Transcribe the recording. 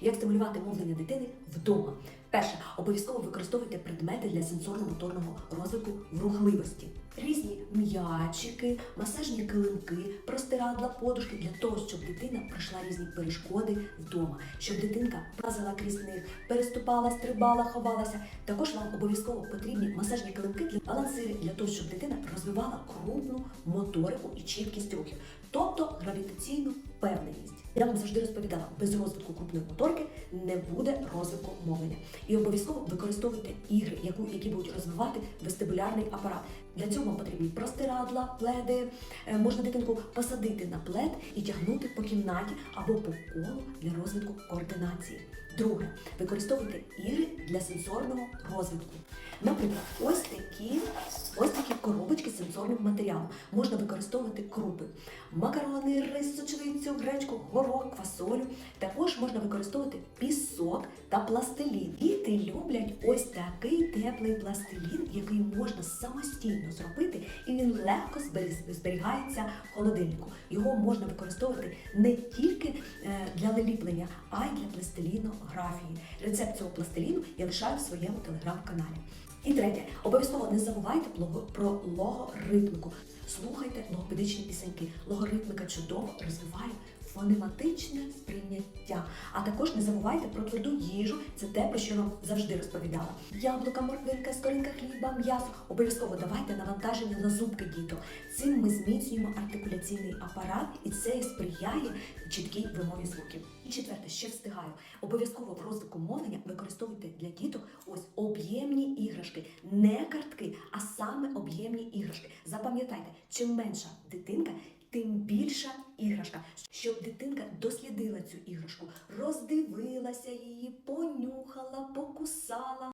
Як стимулювати мовлення дитини вдома? Перше, обов'язково використовуйте предмети для сенсорно-моторного розвитку в рухливості. Різні м'ячики, масажні килимки, простирадла, подушки для того, щоб дитина пройшла різні перешкоди вдома, щоб дитинка лазила крізь них, переступала, стрибала, ховалася. Також вам обов'язково потрібні масажні килимки для балансири для того, щоб дитина розвивала крупну моторику і чіткість рухів, тобто гравітаційну впевненість. Я вам завжди розповідала, без розвитку крупної моторики не буде розвитку мовлення. І обов'язково використовуйте ігри, які будуть розвивати вестибулярний апарат. Для цього вам потрібні простирадла, пледи. Е, Можна дитинку посадити на плед і тягнути по кімнаті або по колу для розвитку координації. Друге, використовуйте ігри для сенсорного розвитку. Наприклад, ось такі, ось такі коробочки з сенсорним матеріалом. Можна використовувати крупи, макарони, рис, сочевицю, гречку, горох, квасолю. Також можна використовувати пісок та пластилін. Діти люблять ось такий теплий пластилін, який можна самостійно зробити, і він легко зберігається в холодильнику. Його можна використовувати не тільки е, для ліплення, а й для пластилінографії. Рецепт цього пластиліну я лишаю в своєму телеграм-каналі. І третє, обов'язково не забувайте про логоритмику. Слухайте логопедичні пісеньки. Логоритмика чудово розвиває фонематичне сприйняття. А також не забувайте про тверду їжу. Це те, про що я вам завжди розповідала. Яблука, морквинка, скоринка хліба, м'ясо. Обов'язково давайте навантаження на зубки діток. Цим ми зміцнюємо артикуляційний апарат, і це сприяє чіткій вимові звуків. І четверте, ще встигаю. Обов'язково в розвитку мовлення використовуйте для діток ось об'ємні іграшки, не картки, а саме об'ємні іграшки. Запам'ятайте, чим менша дитинка, тим більша іграшка, щоб дитинка дослідила цю іграшку, роздивилася її, понюхала, покусала.